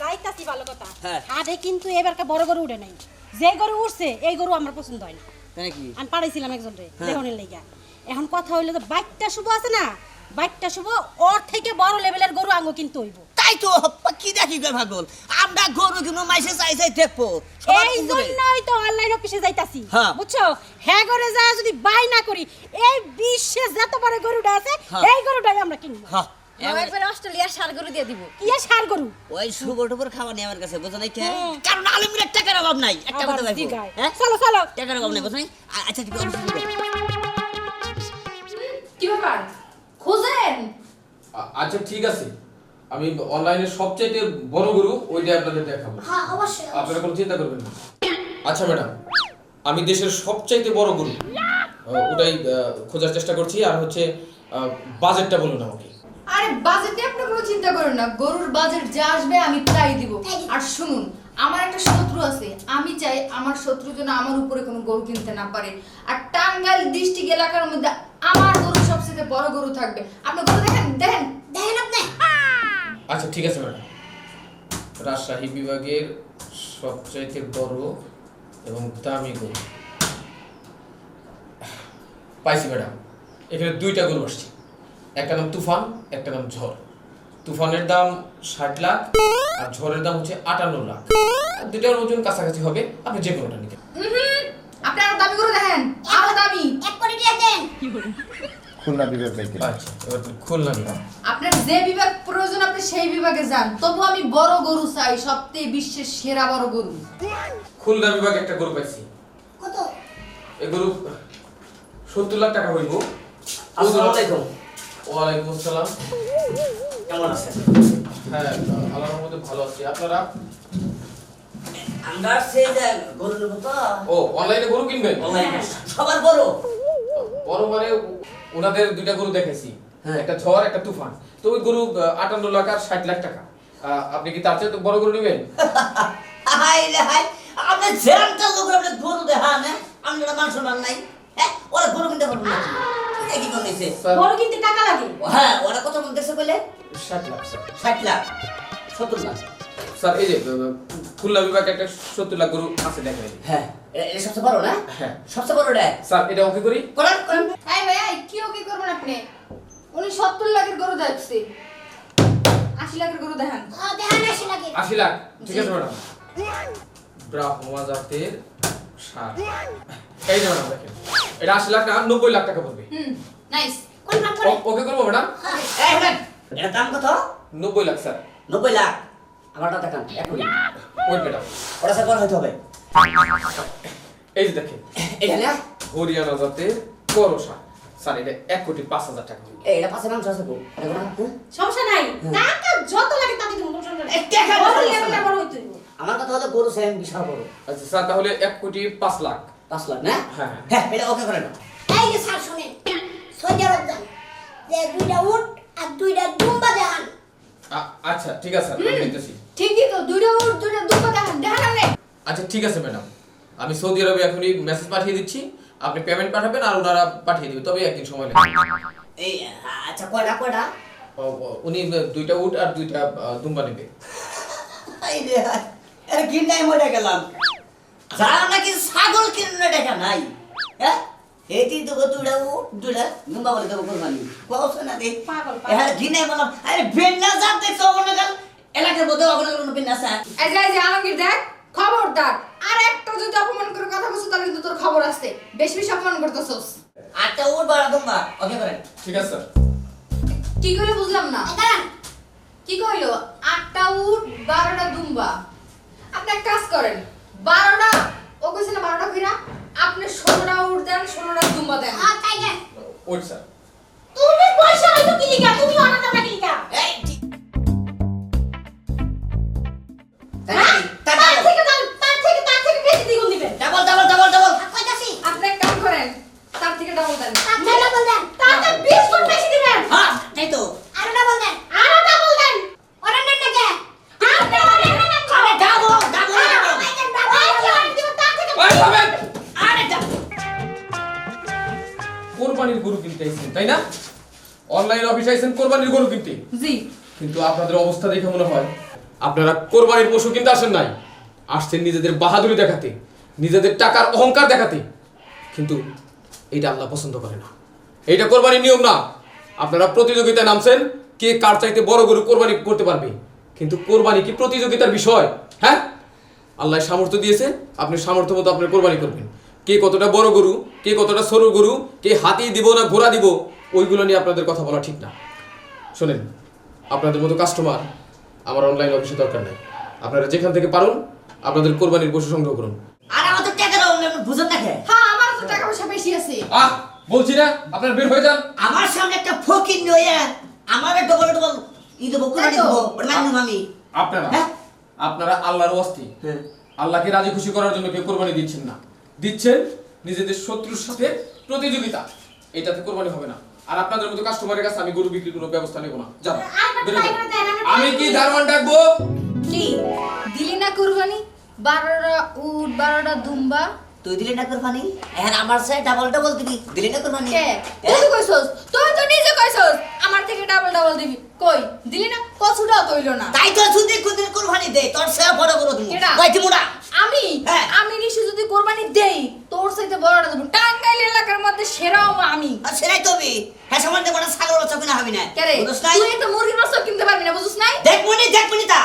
যাইতাছি ভালো কথা। হ্যাঁ। হাটে কিন্তু এবারকার বড় গরু উঠে নাই। যে গরু উঠছে এই গরু আমার পছন্দ হয় না। আমি পাঠাইছিলাম একজন রে। দেহনের লেগা। এখন কথা হইল যে বাইকটা শুভ আছে না? বাইকটা শুভ ওর থেকে বড় লেভেলের গরু আঙ্গো কিন্তু হইব। তাই তো কি দেখি গে ভাগল আমরা গরু কিন্তু মাইসে চাই চাই দেখব। এই। জন্যই তো অনলাইন অফিসে যাইতাছি হ্যাঁ। বুঝছ? হ্যাঁ করে যা যদি বাই না করি এই বিশ্বে যত বড় গরুটা আছে। এই গরুটাই আমরা কিনবো। হ্যাঁ। আমার এবার সার গরু দিয়ে দিব। কি আর সার গরু? ওই সুগর খাওয়া নেই আমার কাছে বুঝো নাই কে? কারণ আলমগীরের টাকার অভাব নাই। একটা কথা ভাইবো হ্যাঁ? চলো চলো। টাকার অভাব নাই বুঝো নাই? আচ্ছা ঠিক আছে। শুরু করো। কি ব্যাপার? খুঁজেন? আচ্ছা ঠিক আছে। আমি অনলাইনে সবচেয়ে বড় গরু ওইটা আপনাদের দেখাবো। হ্যাঁ অবশ্যই আপনারা কোনো চিন্তা করবেন না। আচ্ছা ম্যাডাম আমি দেশের সবচাইতে বড় গরু ওটাই খোঁজার চেষ্টা করছি আর হচ্ছে আহ, বাজেটটা বলুন আমাকে। আরে বাজেটে আপনি কোনো চিন্তা করেন না গরুর বাজেট যা আসবে আমি তাই দিব। আর শুনুন আমার একটা শত্রু আছে আমি চাই আমার শত্রু যেন আমার উপরে কোনো গরু কিনতে না পারে। আর টাঙ্গাইল ডিস্ট্রিক্ট এলাকার মধ্যে আমার গরু সবচেয়ে বড় গরু থাকবে। আপনি গরু দেখেন দেখেন। দেখেন আপনি? আচ্ছা ঠিক আছে ম্যাডাম। রাজশাহী বিভাগের সবচাইতে বড় এবং দামি গরু। পাইছি ম্যাডাম। এখানে দুইটা গরু আসছে। একটা নাম তুফান একটা নাম ঝড়। তুফানের দাম ষাট লাখ আর ঝড়ের দাম হচ্ছে আটান্ন লাখ। আর দুইটার ওজন কাছাকাছি হবে আপনি যে কোনোটা নিতে আপনি আরও দামি গরু দেখেন আরও দামি। এক কোটি টাকা দেন। খুলনা বিভাগ থেকে। আচ্ছা এবার খুলনা নিলাম আপনার যে বিভাগ প্রয়োজন আপনি সেই বিভাগে যান। তবু আমি বড় গরু চাই সবচেয়ে বিশ্বের সেরা বড় গরু। খুলনা বিভাগে একটা গরু পাইছি। কত? এই গরু সত্তর লাখ টাকা হইব। আসসালামু আলাইকুম। ওয়ালাইকুম আসসালাম। কেমন আছেন? হ্যাঁ আল্লাহর মধ্যে ভালো আছি। আপনারা? আমরা সেই যে গরু নেব তো। ও অনলাইনে গরু কিনবেন? অনলাইনে সবার বড় বড় মানে ওনাদের দুইটা গরু দেখেছি। হ্যাঁ। একটা ঝড় একটা তুফান। তো ওই গরু আটান্ন লাখ আর ষাট লাখ টাকা। আপনি কি তার চেয়ে তো বড় গরু নেবেন? হাই রে হাই আপনি জেরামটা লোক আপনি গরু দেখান হ্যাঁ? আমরা মান সম্মান নাই। হ্যাঁ? ওরা গরু কিনতে পারব না। এটা কি স্যার। বড় কিনতে টাকা লাগে? হ্যাঁ ওরা কত বলতেছে বলে? ষাট লাখ স্যার। ষাট লাখ সত্তর লাখ। স্যার এই যে খুলনা বিভাগে একটা সত্তর লাখ গরু আছে দেখেন। হ্যাঁ এ- এটা সবচেয়ে বড় না? হ্যাঁ। সবচেয়ে বড় রে স্যার এটা ওকে করি? করেন করেন। এই ভাই কি ও কি করবেন আপনি? উনি সত্তর লাখের গরু দেখছি আশি লাখের গরু দেখান। দেখান আসি লাগে আশি লাখ ঠিক আছে ম্যাডাম। ব্রাহ্মা জাতের এই যে ম্যাডাম দেখেন। এটা আশি লাখ না নব্বই লাখ টাকা পড়বে হুম নাইস করে? ও- ওকে করব ম্যাডাম? এই দাম কত? নব্বই লাখ স্যার। নব্বই লাখ। আমারটা দেখান এক কোটি ওই ম্যাডাম। ওটা স্যার হইতে হবে? এই যে দেখেন। এটা না? হরিয়ানা জাতের করসা স্যার এটা এক কোটি পাঁচ হাজার টাকা। হইবে এই, এটা পাশে মাংস আছে গো দেখো? সমস্যা নাই। টাকা যত লাগে তাতে সমস্যা নাই। টাকা বড় হইতে আমার কথা হলো গরু সেম বিশাল বড় আচ্ছা স্যার তাহলে এক কোটি পাঁচ লাখ। পাঁচ লাখ না? হ্যাঁ, হ্যাঁ। হ্যাঁ এটা ওকে করেন। এই যে স্যার শুনেন। সৌদি আরব যান যে দুইটা উট আর দুইটা দুম্বা দেখান আচ্ছা ঠিক আছে আমি দেখতেছি। ঠিকই তো দুইটা উট দুইটা দুম্বা দেখান দেখান আচ্ছা ঠিক আছে ম্যাডাম। আমি সৌদি আরবে এখনই মেসেজ পাঠিয়ে দিচ্ছি। আপনি পেমেন্ট পাঠাবেন আর ওনারা পাঠিয়ে দেবে। তবে একদিন সময় লাগবে। এই আচ্ছা কয়টা কয়টা? উনি দুইটা উট আর দুইটা দুম্বা নেবে। এই রে এর কিনে মরে গেলাম। যারা নাকি ছাগল কিনে দেখা নাই হ্যাঁ? এটি তো বলে দেবো কোরবানি না দে। পাগল, পাগল। হ্যাঁ কিনে বললাম আরে বেন্না জাত দেখছ অগনে এলাকার মধ্যে অগনে গেল বেন্না স্যার এই যে এই যে আলমগীর দেখ খবরদার। আর একটা যদি অপমান করে কথা বলছো তাহলে কিন্তু তোর খবর আছে। বেশি বেশি অপমান করতেছস। আটটা ওর বাড়া দুম্বা ওকে করেন। ঠিক আছে। স্যার কি করে বুঝলাম না। কি কইলো? আটটা উট বারোটা দুম্বা। আপনি এক কাজ করেন বারোটা ও কইছে না বারোটা ফিরা আপনি ষোলোটা ষোলোটা দুম্বা দেন। হ্যাঁ তাই দেন। ওই স্যার। তুমি পয়সা হয়তো কি লিগা তুমি অনাথ না কি এই তাই না? অনলাইন অফিসে আইছেন কোরবানির গরু কিনতে। জি। কিন্তু আপনাদের অবস্থা দেখে মনে হয় আপনারা কোরবানির পশু কিনতে আসেন নাই। আসছেন নিজেদের বাহাদুরি দেখাতে নিজেদের টাকার অহংকার দেখাতে। কিন্তু এটা আল্লাহ পছন্দ করে না। এইটা কোরবানির নিয়ম না। আপনারা প্রতিযোগিতায় নামছেন কে কার চাইতে বড় গরু কোরবানি করতে পারবে? কিন্তু কোরবানি কি প্রতিযোগিতার বিষয়? হ্যাঁ? আল্লাহ সামর্থ্য দিয়েছে আপনি সামর্থ্য মতো আপনি কোরবানি করবেন। কে কতটা বড় গরু কে কতটা সরু গরু কে হাতি দিব না ঘোড়া দিব ওইগুলো নিয়ে আপনাদের কথা বলা ঠিক না। শোনেন আপনাদের মতো কাস্টমার আমার অনলাইন অফিসে দরকার নাই। আপনারা যেখান থেকে পারুন আপনাদের কোরবানির পশু সংগ্রহ করুন। আর আমাদের টাকার বুঝেন না হ্যাঁ আমার তো টাকা পয়সা বেশি আছে। আহ বলছি না আপনারা বের হয়ে যান। আমার সামনে একটা ফকির নইয়া আমার ডবল ডবল ই দেবো কোরআন তাই তো। দেবো আমি। আপনারা হ্যাঁ? আপনারা আল্লাহর ওয়াস্তি হ্যাঁ। আল্লাহকে রাজি খুশি করার জন্য কেউ কোরবানি দিচ্ছেন না। দিচ্ছেন নিজেদের শত্রুর সাথে প্রতিযোগিতা। এটাতে কোরবানি হবে না। আর আপনাদের মতো কাস্টমারের কাছে আমি গরু বিক্রির কোনো ব্যবস্থা নেব না। যান। আমি কি দারোয়ান ডাকবো? কি? দিলি না কুরবানি? বারোটা উট বারোটা দুম্বা। তুই দিলি না কোরবানি? এখন আমার সে ডাবল ডাবল দিবি। দিলি না কোরবানি? কে? তুই কইছস? তুই তো নিজে কইছস আমার থেকে ডাবল ডাবল দিবি। কই? দিলি না? কচুটাও তৈল না। তাই তো শুধু কোনদিন কোরবানি দে তোর সে বড় বড় দিবি। কেডা? কই দিমু না আমি? হ্যাঁ। আমি নিশ্চয় যদি কোরবানি দেই তোর সাথে বড়টা দেবো টাঙ্গাইল এলাকার মধ্যে সেরাও আমি। আর সেরাই তবে হ্যাঁ সমান না ছাগল কিনা হবে না। কে রে? তুই তো মুরগি মাছ কিনতে পারবি না বুঝছ নাই? দেখ মনি দেখ মনি তা।